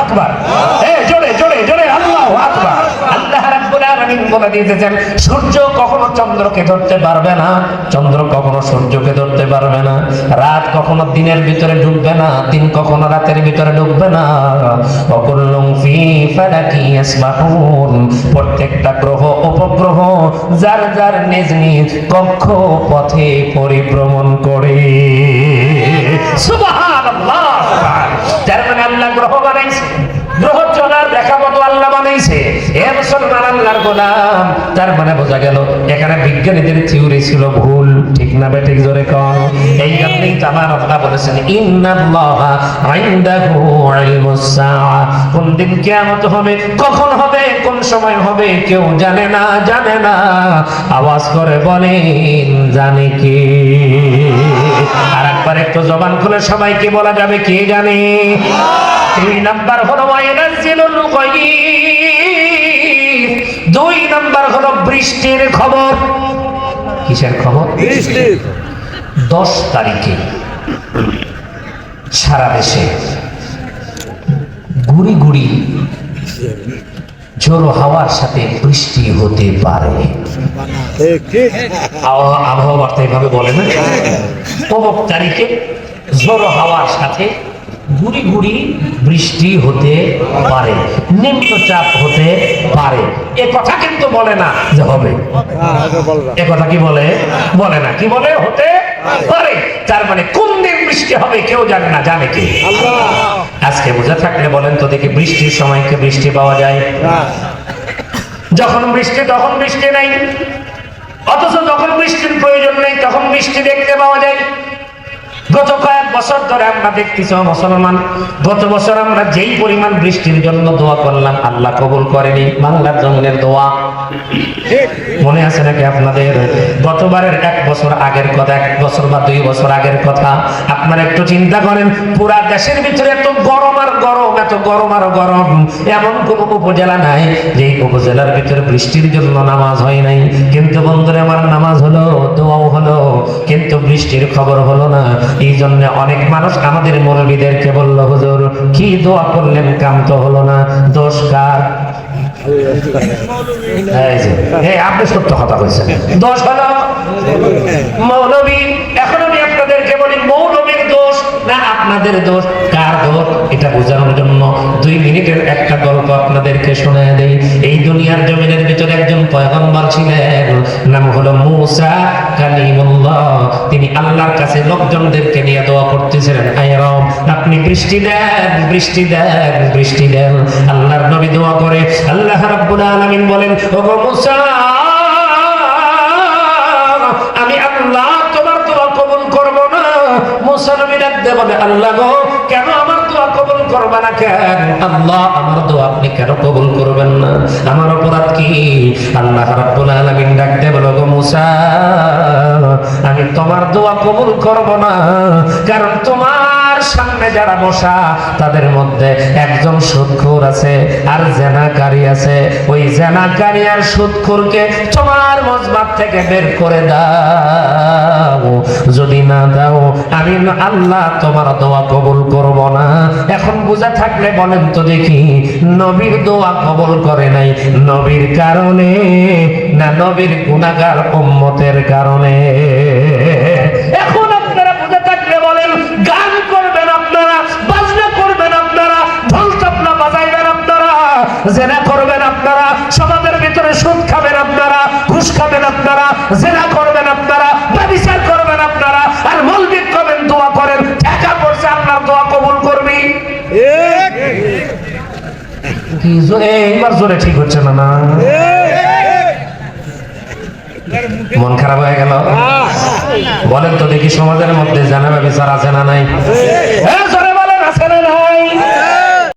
আকবার। সূর্য কখনো চন্দ্রকে ধরতে পারবে না, চন্দ্র কখনো সূর্যকে ধরতে পারবে না, রাত কখনো দিনের ভিতরে ঢুকবে না, দিন কখনো রাতের ভিতরে ঢুকবে না। প্রত্যেকটা গ্রহ উপগ্রহ যার যার নিজ নিজ কক্ষ পথে পরিভ্রমণ করে। সুবহানাল্লাহ। তার মানে আল্লাহ গ্রহ বানাইছে। গ্রহ চলার গোলাম তার মানে বোঝা গেল এখানে বিজ্ঞানীদের থিওরি ছিল ভুল। ঠিক না বেঠিক জোরে কম এই জন্যই আমার আল্লাহ বলেছেন ইন্নাল্লাহা ইনদাহু ইলমুস সাআ। কোন দিন কিয়ামত হবে কখন হবে কোন সময় হবে কেউ জানে না জানে না। আওয়াজ করে বলেন জানে কে? আর একবার একটু জবান খুলে সবাইকে বলা যাবে কে জানে? দুই নাম্বার হলো ওয়াইনাজিলুল গায়ব দুই নাম্বার হলো বৃষ্টির খবর। কিসের খবর? দশ তারিখে সারা দেশে গুড়ি গুড়ি ঝোড়ো হাওয়ার সাথে বৃষ্টি হতে পারে। আবহাওয়া আবহাওয়া বার্তা এভাবে বলে না। অমুক তারিখে ঝোড়ো হাওয়ার সাথে গুড়ি গুড়ি বৃষ্টি হতে পারে নিম্নচাপ হতে পারে। এ কথা কিন্তু বলে না যে হবে। এ কথা কি বলে? বলে না। কি বলে? হতে পারে। তার মানে কোন দিন বৃষ্টি হবে কেউ জানে না জানে কি? আজকে বুঝে থাকলে বলেন তো দেখি বৃষ্টির সময় কি বৃষ্টি পাওয়া যায়? যখন বৃষ্টি তখন বৃষ্টি নাই। অথচ যখন বৃষ্টির প্রয়োজন নেই তখন বৃষ্টি দেখতে পাওয়া যায়। গত কয়েক বছর ধরে আমরা দেখতেছি মুসলমান, গত বছর আমরা যেই পরিমাণ বৃষ্টির জন্য দোয়া করলাম, আল্লাহ কবুল করেনি। বাংলার জন্মের দোয়া মনে আছে নাকি আপনাদের? গতবারের এক বছর আগের কথা, এক বছর বা দুই বছর আগের কথা। আপনারা একটু চিন্তা করেন, পুরা দেশের ভিতরে এত গরম আর গরম, এত গরম আর গরম। এমন কোন উপজেলা নাই যে উপজেলার ভিতরে বৃষ্টির জন্য নামাজ হয় নাই। কিন্তু বন্ধুরে, আমার নামাজ হলো, দোয়াও হলো, কিন্তু বৃষ্টির খবর হলো না। এই জন্য অনেক মানুষ আমাদের মৌলবীদেরকে বলল, হুজুর, কি দোয়া করলেন? কাম তো হলো না। দোষ কার? মিনিটের একটা গল্প আপনাদেরকে এই দুনিয়ার জমিনের ভিতরে একজন পয়গম্বর ছিলেন, নাম হলো মুসা কালিমুল্লাহ। তিনি আল্লাহর কাছে লোকজনদেরকে নিয়ে দোয়া করতেছিলেন, আয় রব আপনি বৃষ্টি দেন বৃষ্টি দেন বৃষ্টি দেন। আল্লাহর নবী দোয়া করে, আল্লাহ রাব্বুল আলামিন বলেন, ওগো মুসা, আমি আল্লাহ তোমার দোয়া কবুল করব না। মুসা নবী ডাকতে বলে, আল্লাহ গো, কেন আমার দোয়া কবুল করবে না কেন? আল্লাহ, আমার দোয়া আপনি কেন কবুল করবেন না? আমার অপরাধ কি? আল্লাহ রাব্বুল আলামিন ডাকতে মুসা, আমি তোমার দোয়া কবুল করব না, কারণ তোমার সামনে যারা বসা, তাদের মধ্যে একজন সুদখোর আছে আর জেনাকারী আছে। ওই জেনাকারী আর সুদখোরকে তোমার মজবাত থেকে বের করে দাও। যদি না দাও, আমি আল্লাহ তোমার দোয়া কবুল করব না। এখন বুঝা থাকলে বলেন তো দেখি, নবীর দোয়া কবুল করে নাই। নবীর কারণে না নবীর গুনাহগার উম্মতের কারণে? কবুল করবি? জোরে এইবার জোরে ঠিক হচ্ছে না না? মন খারাপ হয়ে গেল। বলেন তো দেখি সমাজের মধ্যে জানাবে বিচার আছে না নাই? হ্যাঁ,